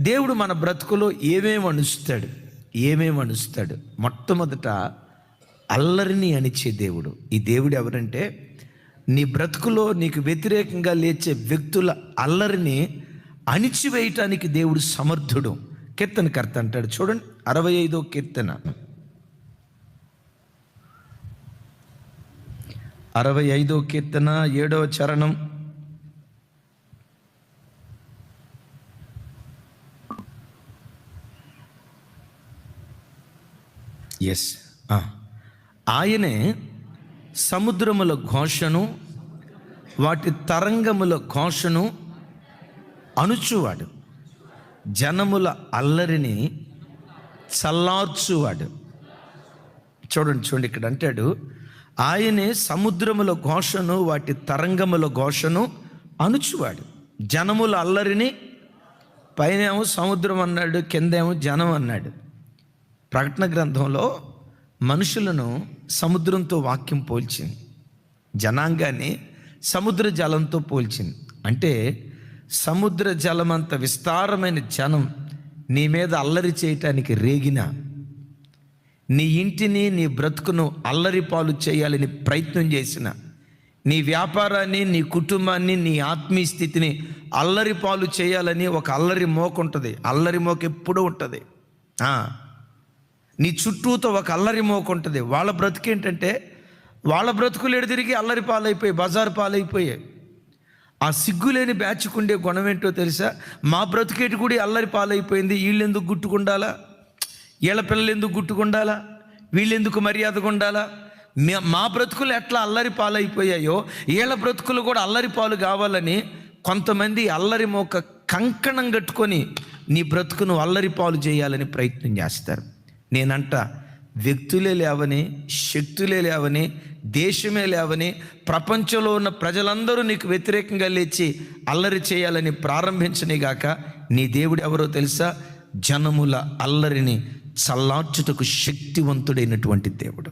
దేవుడు మన బ్రతుకులో ఏమేమి అణుస్తాడు ఏమేమి అణుస్తాడు మొట్టమొదట అల్లరిని అణిచే దేవుడు. ఈ దేవుడు ఎవరంటే నీ బ్రతుకులో నీకు వ్యతిరేకంగా లేచే వ్యక్తుల అల్లరిని అణిచివేయటానికి దేవుడు సమర్థుడు. కీర్తనకర్త అంటాడు. చూడండి అరవై ఐదో కీర్తన. అరవై ఐదో కీర్తన ఏడవ చరణం. ఎస్ ఆయనే సముద్రముల ఘోషను వాటి తరంగముల ఘోషను అణుచువాడు జనముల అల్లరిని చల్లార్చువాడు. చూడండి చూడండి ఇక్కడ అంటాడు ఆయనే సముద్రముల ఘోషను వాటి తరంగముల ఘోషను అణుచువాడు జనముల అల్లరిని పైనేమో సముద్రం అన్నాడు కిందేమో జనం అన్నాడు. ప్రకటన గ్రంథంలో మనుషులను సముద్రంతో వాక్యం పోల్చింది. జనాంగాన్ని సముద్ర జలంతో పోల్చింది. అంటే సముద్ర జలం అంత విస్తారమైన జనం నీ మీద అల్లరి చేయటానికి రేగిన నీ ఇంటిని నీ బ్రతుకును అల్లరి పాలు చేయాలని ప్రయత్నం చేసిన నీ వ్యాపారాన్ని నీ కుటుంబాన్ని నీ ఆత్మీయ స్థితిని అల్లరి పాలు చేయాలని ఒక అల్లరి మోక ఉంటుంది అల్లరి మోక ఎప్పుడూ ఉంటుంది. నీ చుట్టూతో ఒక అల్లరి మోకుంటుంది. వాళ్ళ బ్రతుకేంటంటే వాళ్ళ బ్రతుకులు తిరిగి అల్లరి పాలైపోయి బజారు పాలైపోయాయి. ఆ సిగ్గులేని బ్యాచ్కుండే గుణం ఏంటో తెలుసా? మా బ్రతుకేటి కూడా అల్లరి పాలైపోయింది. వీళ్ళు ఎందుకు గుట్టుకుండాలా? వీళ్ళ పిల్లలు ఎందుకు గుట్టుకుండాలా? వీళ్ళెందుకు మర్యాదగా ఉండాలా? మా బ్రతుకులు ఎట్లా అల్లరి పాలైపోయాయో వీళ్ళ బ్రతుకులు కూడా అల్లరి పాలు కావాలని కొంతమంది అల్లరి మోక కంకణం కట్టుకొని నీ బ్రతుకును అల్లరి పాలు చేయాలని ప్రయత్నం చేస్తారు. నేనంట వ్యక్తులే లేవని శక్తులే లేవని దేశమే లేవని ప్రపంచంలో ఉన్న ప్రజలందరూ నీకు వ్యతిరేకంగా లేచి అల్లరి చేయాలని ప్రారంభించనేగాక నీ దేవుడు ఎవరో తెలుసా? జనముల అల్లరిని చల్లార్చుటకు శక్తివంతుడైనటువంటి దేవుడు.